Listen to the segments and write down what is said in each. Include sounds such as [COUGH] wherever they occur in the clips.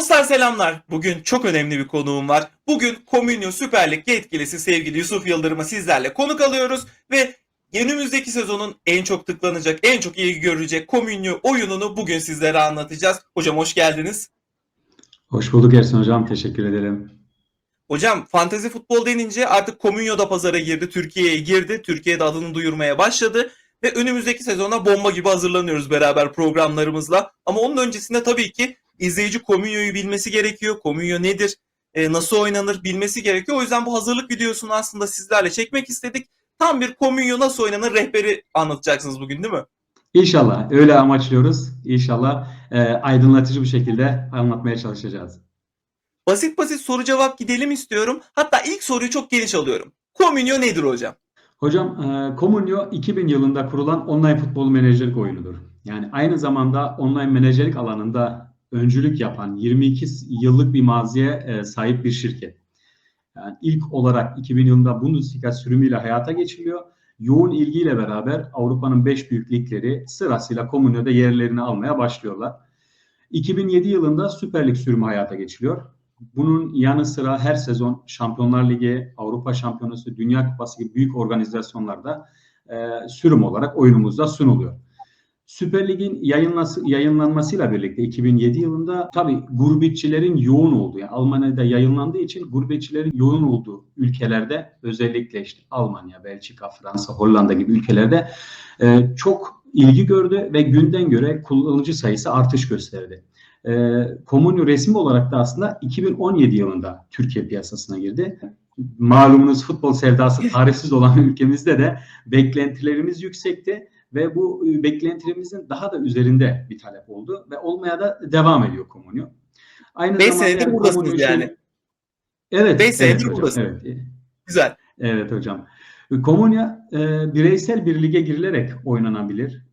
Dostlar selamlar. Bugün çok önemli bir konuğum var. Bugün Komünyo Süper Lig yetkilisi sevgili Yusuf Yıldırım'ı sizlerle konuk alıyoruz ve önümüzdeki sezonun en çok tıklanacak, en çok ilgi görecek Komünyo oyununu bugün sizlere anlatacağız. Hocam hoş geldiniz. Hoş bulduk Ersin Hocam. Teşekkür ederim. Hocam fantezi futbol denince artık Komünyo da pazara girdi, Türkiye'ye girdi. Türkiye'de adını duyurmaya başladı. Ve önümüzdeki sezona bomba gibi hazırlanıyoruz beraber programlarımızla. Ama onun öncesinde tabii ki izleyici Komünyo'yu bilmesi gerekiyor. Komünyo nedir? e, nasıl oynanır bilmesi gerekiyor. O yüzden bu hazırlık videosunu aslında sizlerle çekmek istedik. Tam bir Komünyo nasıl oynanır rehberi anlatacaksınız bugün değil mi? İnşallah öyle amaçlıyoruz. İnşallah e, aydınlatıcı bir şekilde anlatmaya çalışacağız. Basit basit soru cevap gidelim istiyorum. Hatta ilk soruyu çok geniş alıyorum. Komünyo nedir hocam? Hocam e, Comunio 2000 yılında kurulan online futbol menajerlik oyunudur. Yani aynı zamanda online menajerlik alanında öncülük yapan 22 yıllık bir maziye e, sahip bir şirket. Yani ilk olarak 2000 yılında Bundesliga sürümüyle hayata geçiriliyor. Yoğun ilgiyle beraber Avrupa'nın 5 büyük ligleri sırasıyla Comunio'da yerlerini almaya başlıyorlar. 2007 yılında Süper Lig sürümü hayata geçiriliyor. Bunun yanı sıra her sezon Şampiyonlar Ligi, Avrupa Şampiyonası, Dünya Kupası gibi büyük organizasyonlarda e, sürüm olarak oyunumuzda sunuluyor. Süper Lig'in yayınlanmasıyla birlikte 2007 yılında tabii gurbetçilerin yoğun olduğu, yani Almanya'da yayınlandığı için gurbetçilerin yoğun olduğu ülkelerde özellikle işte Almanya, Belçika, Fransa, Hollanda gibi ülkelerde e, çok ilgi gördü ve günden göre kullanıcı sayısı artış gösterdi. E, Comunio resmi olarak da aslında 2017 yılında Türkiye piyasasına girdi. Malumunuz futbol sevdası [LAUGHS] tarihsiz olan ülkemizde de beklentilerimiz yüksekti ve bu e, beklentilerimizin daha da üzerinde bir talep oldu ve olmaya da devam ediyor Comunio. Aynı 5 zamanda senedir yani buradasınız şey- yani. Evet. Beş evet senedir hocam, buradasın. Evet. Güzel. Evet hocam. Comunio e, bireysel bir lige girilerek oynanabilir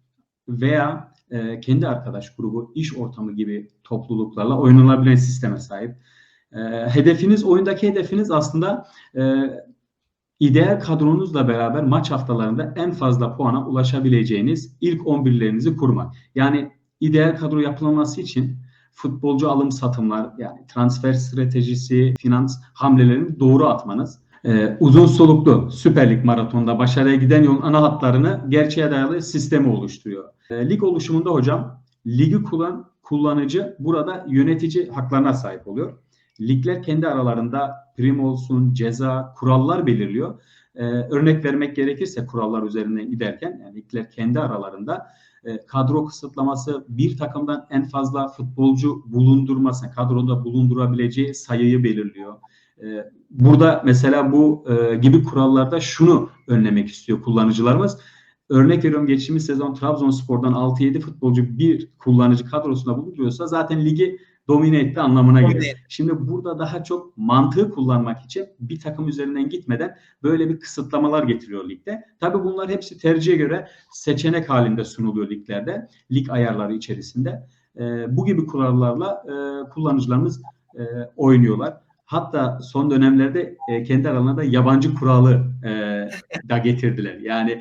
veya e, kendi arkadaş grubu, iş ortamı gibi topluluklarla oynanabilen sisteme sahip. E, hedefiniz, oyundaki hedefiniz aslında e, ideal kadronuzla beraber maç haftalarında en fazla puana ulaşabileceğiniz ilk 11'lerinizi kurmak. Yani ideal kadro yapılması için futbolcu alım satımlar, yani transfer stratejisi, finans hamlelerini doğru atmanız ee, uzun soluklu Süper Lig maratonda başarıya giden yolun ana hatlarını gerçeğe dayalı sistemi oluşturuyor. Ee, lig oluşumunda hocam ligi kullanan kullanıcı burada yönetici haklarına sahip oluyor. Ligler kendi aralarında prim olsun, ceza, kurallar belirliyor. Ee, örnek vermek gerekirse kurallar üzerinden giderken yani ligler kendi aralarında e, kadro kısıtlaması bir takımdan en fazla futbolcu bulundurması, kadroda bulundurabileceği sayıyı belirliyor. E, burada mesela bu e, gibi kurallarda şunu önlemek istiyor kullanıcılarımız. Örnek veriyorum geçtiğimiz sezon Trabzonspor'dan 6-7 futbolcu bir kullanıcı kadrosunda bulunuyorsa zaten ligi domine etti anlamına Domine gelir. Şimdi burada daha çok mantığı kullanmak için bir takım üzerinden gitmeden böyle bir kısıtlamalar getiriyor ligde. Tabii bunlar hepsi tercihe göre seçenek halinde sunuluyor liglerde, lig ayarları içerisinde. E, bu gibi kurallarla e, kullanıcılarımız e, oynuyorlar. Hatta son dönemlerde e, kendi aralarında yabancı kuralı e, da getirdiler. Yani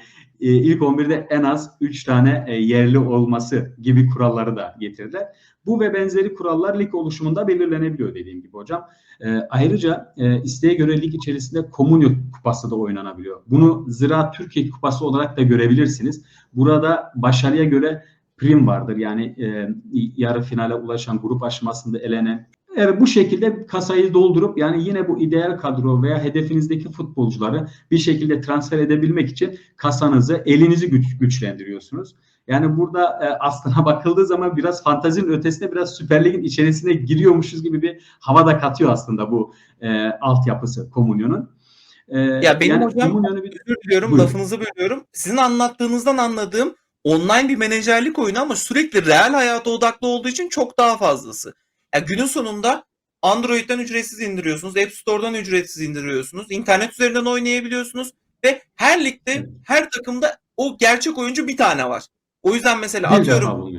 e, ilk 11'de en az 3 tane e, yerli olması gibi kuralları da getirdiler. Bu ve benzeri kurallar lig oluşumunda belirlenebiliyor dediğim gibi hocam. E, ayrıca e, isteğe göre lig içerisinde Komunyo Kupası da oynanabiliyor. Bunu Ziraat Türkiye Kupası olarak da görebilirsiniz. Burada başarıya göre prim vardır. Yani e, yarı finale ulaşan grup aşamasında elenen Evet bu şekilde kasayı doldurup yani yine bu ideal kadro veya hedefinizdeki futbolcuları bir şekilde transfer edebilmek için kasanızı, elinizi güç, güçlendiriyorsunuz. Yani burada e, aslına [LAUGHS] bakıldığı zaman biraz fantazinin ötesinde biraz Süper Lig'in içerisine giriyormuşuz gibi bir hava da katıyor aslında bu e, altyapısı Komunyon'un. E, ya benim yani hocam Komunyon'u bir... özür diliyorum Buyurun. lafınızı bölüyorum. Sizin anlattığınızdan anladığım online bir menajerlik oyunu ama sürekli real hayata odaklı olduğu için çok daha fazlası. Ya günün sonunda Android'den ücretsiz indiriyorsunuz, App Store'dan ücretsiz indiriyorsunuz, internet üzerinden oynayabiliyorsunuz ve her ligde, her takımda o gerçek oyuncu bir tane var. O yüzden mesela bir atıyorum.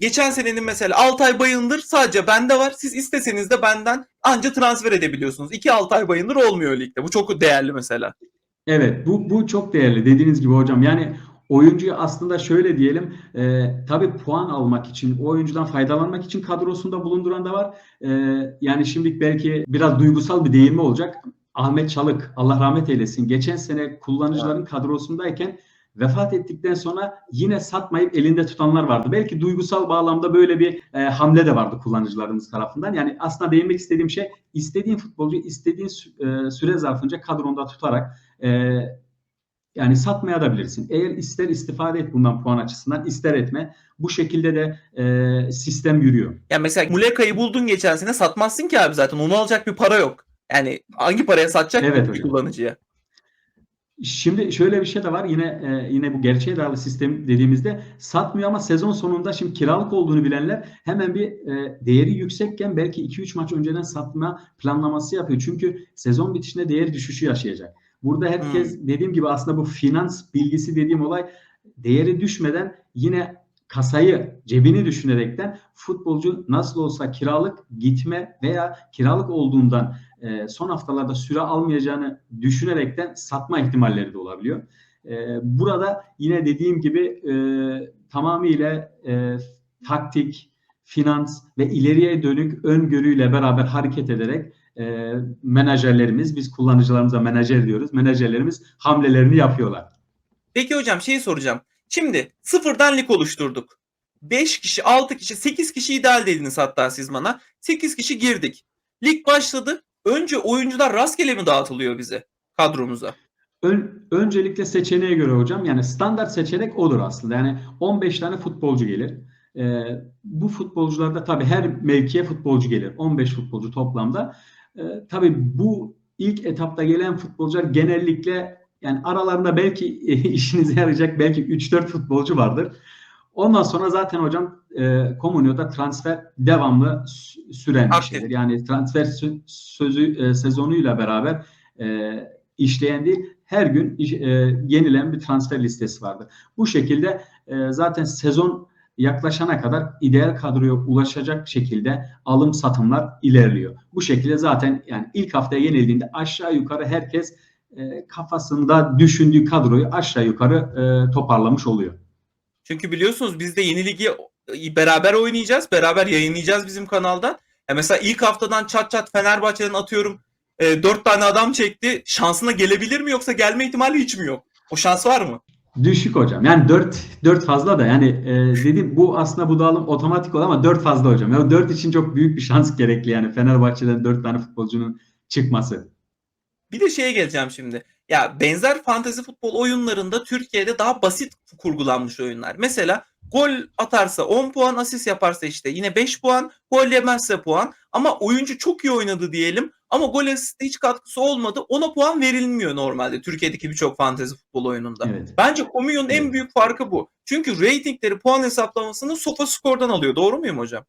Geçen senenin mesela Altay Bayındır sadece bende var. Siz isteseniz de benden anca transfer edebiliyorsunuz. İki Altay Bayındır olmuyor ligde. Bu çok değerli mesela. Evet bu, bu çok değerli dediğiniz gibi hocam. Yani oyuncuyu aslında şöyle diyelim e, tabii puan almak için o oyuncudan faydalanmak için kadrosunda bulunduran da var. E, yani şimdi belki biraz duygusal bir değinme olacak. Ahmet Çalık Allah rahmet eylesin. Geçen sene kullanıcıların kadrosundayken vefat ettikten sonra yine satmayıp elinde tutanlar vardı. Belki duygusal bağlamda böyle bir e, hamle de vardı kullanıcılarımız tarafından. Yani aslında değinmek istediğim şey istediğin futbolcu istediğin sü- e, süre zarfınca kadronda tutarak e, yani satmaya da bilirsin. Eğer ister istifade et bundan puan açısından ister etme. Bu şekilde de e, sistem yürüyor. Ya mesela Muleka'yı buldun geçen sene satmazsın ki abi zaten. Onu alacak bir para yok. Yani hangi paraya satacak Evet bir kullanıcıya? Şimdi şöyle bir şey de var. Yine e, yine bu gerçeğe dayalı sistem dediğimizde satmıyor ama sezon sonunda şimdi kiralık olduğunu bilenler hemen bir e, değeri yüksekken belki 2-3 maç önceden satma planlaması yapıyor. Çünkü sezon bitişinde değer düşüşü yaşayacak. Burada herkes dediğim gibi aslında bu finans bilgisi dediğim olay değeri düşmeden yine kasayı cebini düşünerekten futbolcu nasıl olsa kiralık gitme veya kiralık olduğundan e, son haftalarda süre almayacağını düşünerekten satma ihtimalleri de olabiliyor. E, burada yine dediğim gibi e, tamamıyla e, taktik, finans ve ileriye dönük öngörüyle beraber hareket ederek e, menajerlerimiz, biz kullanıcılarımıza menajer diyoruz, menajerlerimiz hamlelerini yapıyorlar. Peki hocam şeyi soracağım. Şimdi sıfırdan lig oluşturduk. 5 kişi, 6 kişi, 8 kişi ideal dediniz hatta siz bana. 8 kişi girdik. Lig başladı. Önce oyuncular rastgele mi dağıtılıyor bize kadromuza? Ön, öncelikle seçeneğe göre hocam yani standart seçenek odur aslında. Yani 15 tane futbolcu gelir. Ee, bu futbolcularda tabii her mevkiye futbolcu gelir. 15 futbolcu toplamda. Ee, tabii bu ilk etapta gelen futbolcular genellikle yani aralarında belki [LAUGHS] işinize yarayacak belki 3-4 futbolcu vardır. Ondan sonra zaten hocam e, Comunio'da transfer devamlı sü- süren bir şeydir. Yani transfer sö- sözü e, sezonuyla beraber e, işleyen değil her gün e, yenilen bir transfer listesi vardır. Bu şekilde e, zaten sezon yaklaşana kadar ideal kadroya ulaşacak şekilde alım satımlar ilerliyor. Bu şekilde zaten yani ilk haftaya yenildiğinde aşağı yukarı herkes e, kafasında düşündüğü kadroyu aşağı yukarı e, toparlamış oluyor. Çünkü biliyorsunuz biz de yeni ligi beraber oynayacağız. Beraber yayınlayacağız bizim kanalda. Ya mesela ilk haftadan çat çat Fenerbahçe'den atıyorum e, 4 tane adam çekti. Şansına gelebilir mi yoksa gelme ihtimali hiç mi yok? O şans var mı? Düşük hocam. Yani 4 4 fazla da yani e, dedim bu aslında bu dağılım otomatik ol ama 4 fazla hocam. Ya 4 için çok büyük bir şans gerekli yani Fenerbahçe'den 4 tane futbolcunun çıkması. Bir de şeye geleceğim şimdi. Ya benzer fantezi futbol oyunlarında Türkiye'de daha basit kurgulanmış oyunlar. Mesela gol atarsa 10 puan, asist yaparsa işte yine 5 puan, gol yemezse puan. Ama oyuncu çok iyi oynadı diyelim ama gol asiste hiç katkısı olmadı. Ona puan verilmiyor normalde Türkiye'deki birçok fantezi futbol oyununda. Evet. Bence Comunion'un en Evet. büyük farkı bu. Çünkü ratingleri puan hesaplamasını SofaScore'dan alıyor. Doğru muyum hocam?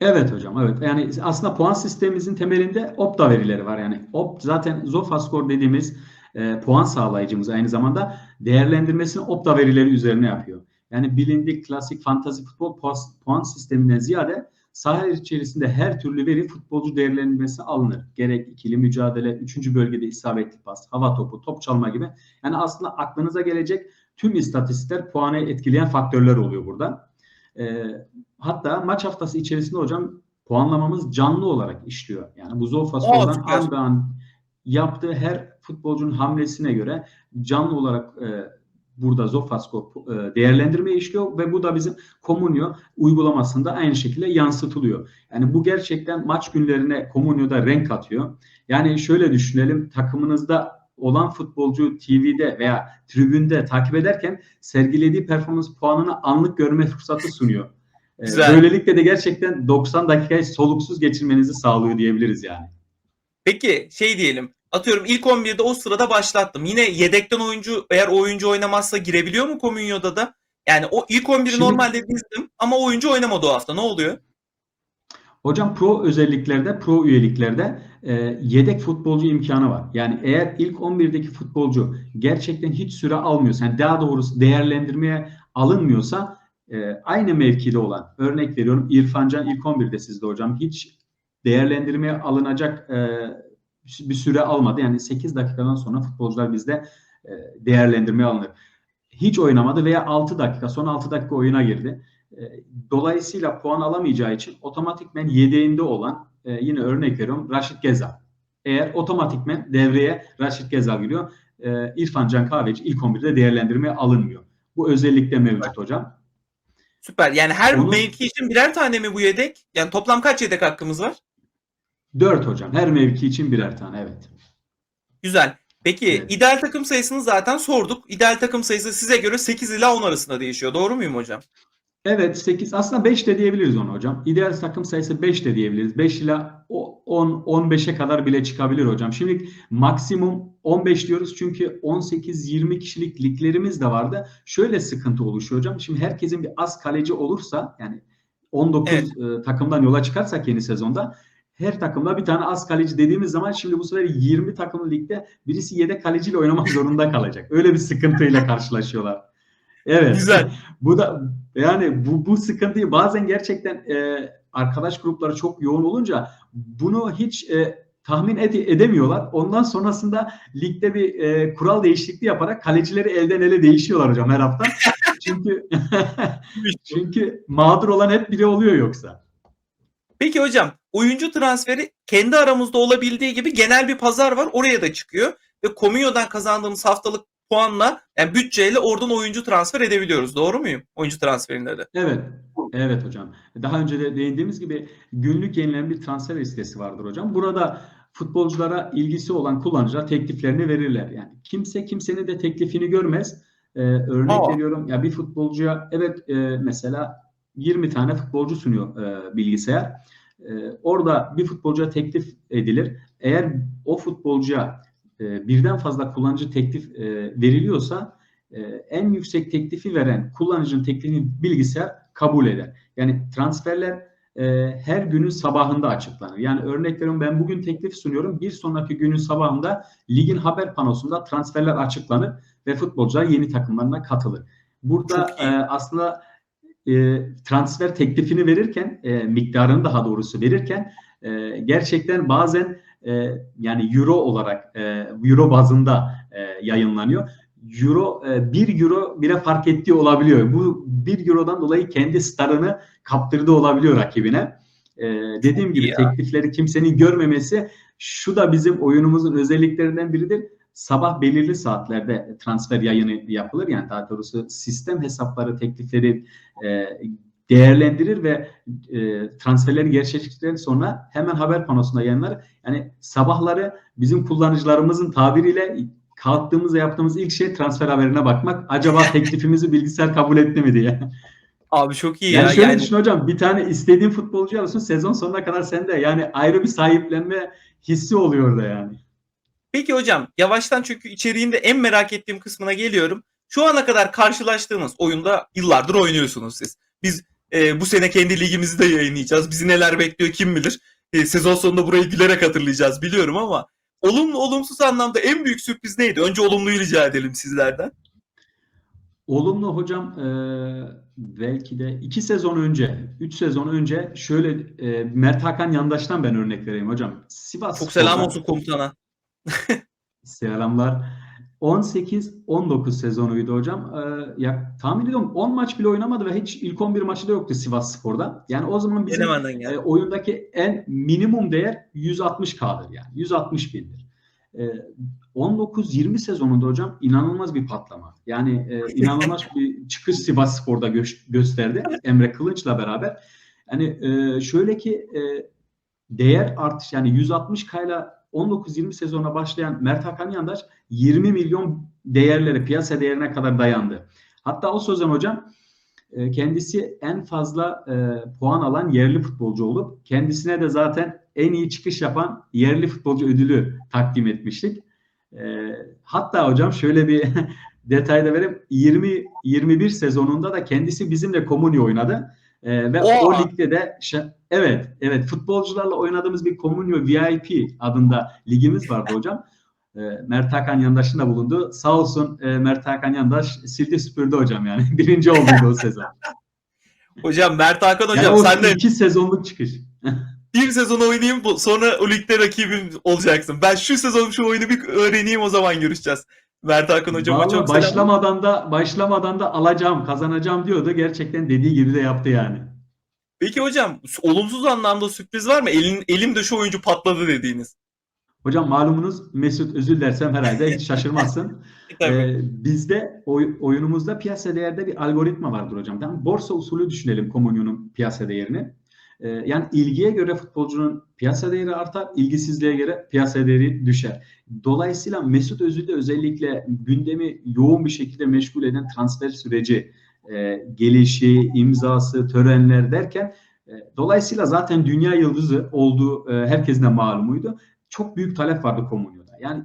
Evet hocam evet. Yani aslında puan sistemimizin temelinde Opta verileri var. Yani Opt zaten Zofascore dediğimiz e, puan sağlayıcımız aynı zamanda değerlendirmesini Opta verileri üzerine yapıyor. Yani bilindik klasik fantazi futbol puan, puan sisteminden ziyade saha içerisinde her türlü veri futbolcu değerlendirmesi alınır. Gerek ikili mücadele, üçüncü bölgede isabetli pas, hava topu, top çalma gibi. Yani aslında aklınıza gelecek tüm istatistikler puanı etkileyen faktörler oluyor burada. E, hatta maç haftası içerisinde hocam puanlamamız canlı olarak işliyor. Yani bu Aa, Zofascore'dan süper. an be an yaptığı her futbolcunun hamlesine göre canlı olarak e, burada Zofascore e, değerlendirme işliyor ve bu da bizim Comunio uygulamasında aynı şekilde yansıtılıyor. Yani bu gerçekten maç günlerine Comunio'da renk katıyor. Yani şöyle düşünelim takımınızda olan futbolcu TV'de veya tribünde takip ederken sergilediği performans puanını anlık görme fırsatı sunuyor. E, Güzel. Böylelikle de gerçekten 90 dakikayı soluksuz geçirmenizi sağlıyor diyebiliriz yani. Peki şey diyelim. Atıyorum ilk 11'de o sırada başlattım. Yine yedekten oyuncu eğer oyuncu oynamazsa girebiliyor mu Comunio'da da? Yani o ilk 11'i Şimdi- normalde dizdim ama oyuncu oynamadı o hafta. Ne oluyor? Hocam pro özelliklerde, pro üyeliklerde e, yedek futbolcu imkanı var. Yani eğer ilk 11'deki futbolcu gerçekten hiç süre almıyorsa, yani daha doğrusu değerlendirmeye alınmıyorsa e, aynı mevkide olan, örnek veriyorum İrfan Can ilk 11'de sizde hocam hiç değerlendirmeye alınacak e, bir süre almadı. Yani 8 dakikadan sonra futbolcular bizde e, değerlendirmeye alınır. hiç oynamadı veya 6 dakika son 6 dakika oyuna girdi. E, dolayısıyla puan alamayacağı için otomatikmen yedeğinde olan e, yine örnek veriyorum Raşit Gezal. Eğer otomatikmen devreye Raşit Gezal giriyor. İrfan Can Kahveci ilk 11'de değerlendirmeye alınmıyor. Bu özellikle mevcut hocam. Süper. Yani her Onun- mevki için birer tane mi bu yedek? Yani toplam kaç yedek hakkımız var? 4 hocam. Her mevki için birer tane evet. Güzel. Peki Evet. ideal takım sayısını zaten sorduk. İdeal takım sayısı size göre 8 ila 10 arasında değişiyor. Doğru muyum hocam? Evet 8 aslında 5 de diyebiliriz onu hocam. İdeal takım sayısı 5 de diyebiliriz. 5 ila o- 10 15'e kadar bile çıkabilir hocam. Şimdi maksimum 15 diyoruz çünkü 18-20 kişilik liglerimiz de vardı. Şöyle sıkıntı oluşuyor hocam. Şimdi herkesin bir az kaleci olursa yani 19 Evet. e, takımdan yola çıkarsak yeni sezonda her takımda bir tane az kaleci dediğimiz zaman şimdi bu sefer 20 takımlı ligde birisi yedek kaleciyle oynamak zorunda kalacak. Öyle bir sıkıntıyla karşılaşıyorlar. Evet. Güzel. Bu da yani bu bu sıkıntıyı bazen gerçekten e, arkadaş grupları çok yoğun olunca bunu hiç e, tahmin ede- edemiyorlar. Ondan sonrasında ligde bir e, kural değişikliği yaparak kalecileri elden ele değişiyorlar hocam her hafta. [LAUGHS] çünkü [LAUGHS] çünkü mağdur olan hep biri oluyor yoksa. Peki hocam oyuncu transferi kendi aramızda olabildiği gibi genel bir pazar var. Oraya da çıkıyor. Ve Comunio'dan kazandığımız haftalık puanla yani bütçeyle oradan oyuncu transfer edebiliyoruz. Doğru muyum? Oyuncu transferinde de. Evet. Evet hocam. Daha önce de değindiğimiz gibi günlük yenilenen bir transfer listesi vardır hocam. Burada futbolculara ilgisi olan kullanıcılar tekliflerini verirler. Yani kimse kimsenin de teklifini görmez. Ee, örnek Aa. veriyorum ya bir futbolcuya evet e, mesela 20 tane futbolcu sunuyor e, bilgisayar. E, orada bir futbolcuya teklif edilir. Eğer o futbolcuya e, birden fazla kullanıcı teklif e, veriliyorsa e, en yüksek teklifi veren kullanıcının teklifini bilgisayar kabul eder. Yani transferler e, her günün sabahında açıklanır. Yani örnek veriyorum ben bugün teklif sunuyorum. Bir sonraki günün sabahında ligin haber panosunda transferler açıklanır ve futbolcular yeni takımlarına katılır. Burada e, aslında e, transfer teklifini verirken, e, miktarını daha doğrusu verirken e, gerçekten bazen e, yani euro olarak e, euro bazında e, yayınlanıyor. Euro e, 1 euro bile fark ettiği olabiliyor. Bu 1 eurodan dolayı kendi starını kaptırdığı olabiliyor rakibine. E, dediğim gibi ya. teklifleri kimsenin görmemesi şu da bizim oyunumuzun özelliklerinden biridir. Sabah belirli saatlerde transfer yayını yapılır. Yani daha doğrusu sistem hesapları teklifleri e, değerlendirir ve e, transferleri gerçekleştirdikten sonra hemen haber panosunda yayınlar. Yani sabahları bizim kullanıcılarımızın tabiriyle kalktığımızda yaptığımız ilk şey transfer haberine bakmak. Acaba [LAUGHS] teklifimizi bilgisayar kabul etti mi diye. Abi çok iyi Yani ya. şöyle Yani düşün hocam bir tane istediğin futbolcu alıyorsun sezon sonuna kadar sende. Yani ayrı bir sahiplenme hissi oluyor da yani. Peki hocam yavaştan çünkü içeriğinde en merak ettiğim kısmına geliyorum. Şu ana kadar karşılaştığınız oyunda yıllardır oynuyorsunuz siz. Biz e, bu sene kendi ligimizi de yayınlayacağız. Bizi neler bekliyor kim bilir. E, sezon sonunda burayı gülerek hatırlayacağız biliyorum ama olumlu olumsuz anlamda en büyük sürpriz neydi? Önce olumluyu rica edelim sizlerden. Olumlu hocam e, belki de iki sezon önce, üç sezon önce şöyle e, Mert Hakan Yandaş'tan ben örnek vereyim hocam. Sivas Çok selam olsun komutana. Selamlar. 18-19 sezonuydu hocam. Ee, ya tahmin ediyorum 10 maç bile oynamadı ve hiç ilk 11 maçı da yoktu Sivas Spor'da. Yani o zaman bizim e, oyundaki en minimum değer 160K'dır yani. 160 bindir. E, 19-20 sezonunda hocam inanılmaz bir patlama. Yani e, [LAUGHS] inanılmaz bir çıkış Sivas Spor'da gö- gösterdi. Emre Kılınç'la beraber. Yani e, şöyle ki e, değer artış yani 160 kayla 19-20 sezona başlayan Mert Hakan Yandaş 20 milyon değerleri piyasa değerine kadar dayandı. Hatta o sözden hocam e, kendisi en fazla e, puan alan yerli futbolcu olup kendisine de zaten en iyi çıkış yapan yerli futbolcu ödülü takdim etmiştik. E, hatta hocam şöyle bir [LAUGHS] detay da vereyim. 20 21 sezonunda da kendisi bizimle Comunio oynadı. E, ve Oha! o ligde de evet evet futbolcularla oynadığımız bir Comunio VIP adında ligimiz vardı [LAUGHS] hocam. E, Mert Hakan Yandaş'ın da bulundu. Sağ olsun e, Mert Hakan Yandaş sildi süpürdü hocam yani. [LAUGHS] Birinci olduydu o sezon. Hocam Mert Hakan hocam yani sen de iki sezonluk çıkış. [LAUGHS] bir sezon oynayayım sonra o ligde rakibim olacaksın. Ben şu sezon şu oyunu bir öğreneyim o zaman görüşeceğiz. Mert Hakan hocama Vallahi çok selam. başlamadan da başlamadan da alacağım, kazanacağım diyordu. Gerçekten dediği gibi de yaptı yani. Peki hocam olumsuz anlamda sürpriz var mı? Elin, elimde şu oyuncu patladı dediğiniz. Hocam malumunuz Mesut Özil dersem herhalde hiç şaşırmazsın. [LAUGHS] Ee, bizde oy- oyunumuzda piyasa değerde bir algoritma vardır hocam. Yani borsa usulü düşünelim Comunio'nun piyasa değerini. Ee, yani ilgiye göre futbolcunun piyasa değeri artar, ilgisizliğe göre piyasa değeri düşer. Dolayısıyla Mesut Özil'de özellikle gündemi yoğun bir şekilde meşgul eden transfer süreci, e, gelişi, imzası, törenler derken e, dolayısıyla zaten dünya yıldızı olduğu e, herkesin de malumuydu. Çok büyük talep vardı Comunio'da. Yani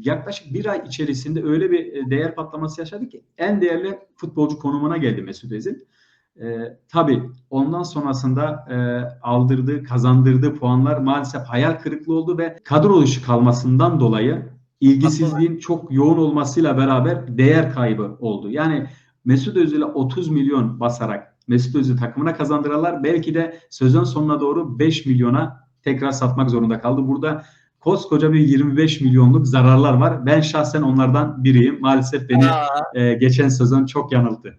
yaklaşık bir ay içerisinde öyle bir e, değer patlaması yaşadı ki en değerli futbolcu konumuna geldi Mesut Özil. E, tabii ondan sonrasında e, aldırdığı, kazandırdığı puanlar maalesef hayal kırıklığı oldu ve kadro dışı kalmasından dolayı ilgisizliğin çok yoğun olmasıyla beraber değer kaybı oldu. Yani Mesut Özil'e 30 milyon basarak Mesut Özil takımına kazandırırlar. Belki de sezon sonuna doğru 5 milyona tekrar satmak zorunda kaldı. Burada koskoca bir 25 milyonluk zararlar var. Ben şahsen onlardan biriyim. Maalesef beni Aa, e, geçen sezon çok yanılttı.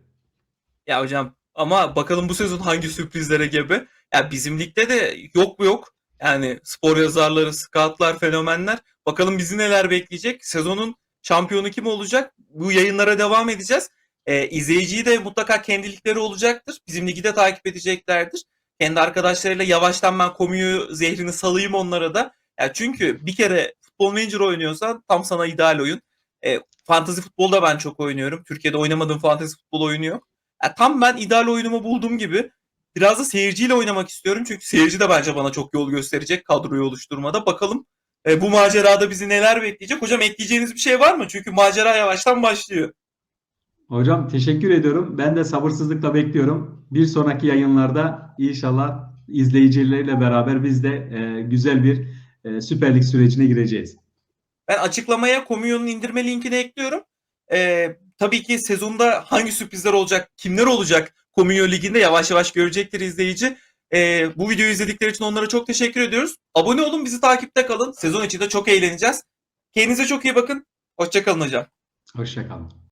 ya hocam ama bakalım bu sezon hangi sürprizlere gebe. Ya bizim ligde de yok mu yok. Yani spor yazarları, scoutlar, fenomenler. Bakalım bizi neler bekleyecek. Sezonun şampiyonu kim olacak? Bu yayınlara devam edeceğiz. Ee, izleyiciyi de mutlaka kendilikleri olacaktır. Bizim ligi de takip edeceklerdir. Kendi arkadaşlarıyla yavaştan ben komiyu zehrini salayım onlara da. Ya çünkü bir kere futbol manager oynuyorsan tam sana ideal oyun. E, fantasy futbolda ben çok oynuyorum. Türkiye'de oynamadığım fantasy futbol oyunu yok. Ya tam ben ideal oyunumu bulduğum gibi biraz da seyirciyle oynamak istiyorum. Çünkü seyirci de bence bana çok yol gösterecek kadroyu oluşturmada. Bakalım e, bu macerada bizi neler bekleyecek. Hocam ekleyeceğiniz bir şey var mı? Çünkü macera yavaştan başlıyor. Hocam teşekkür ediyorum. Ben de sabırsızlıkla bekliyorum. Bir sonraki yayınlarda inşallah izleyicileriyle beraber biz de e, güzel bir e, Süper Lig sürecine gireceğiz. Ben açıklamaya Komiyon'un indirme linkini ekliyorum. Ee, tabii ki sezonda hangi sürprizler olacak, kimler olacak Kominyon Ligi'nde yavaş yavaş görecektir izleyici. Ee, bu videoyu izledikleri için onlara çok teşekkür ediyoruz. Abone olun, bizi takipte kalın. Sezon içinde çok eğleneceğiz. Kendinize çok iyi bakın. Hoşçakalın hocam. Hoşçakalın.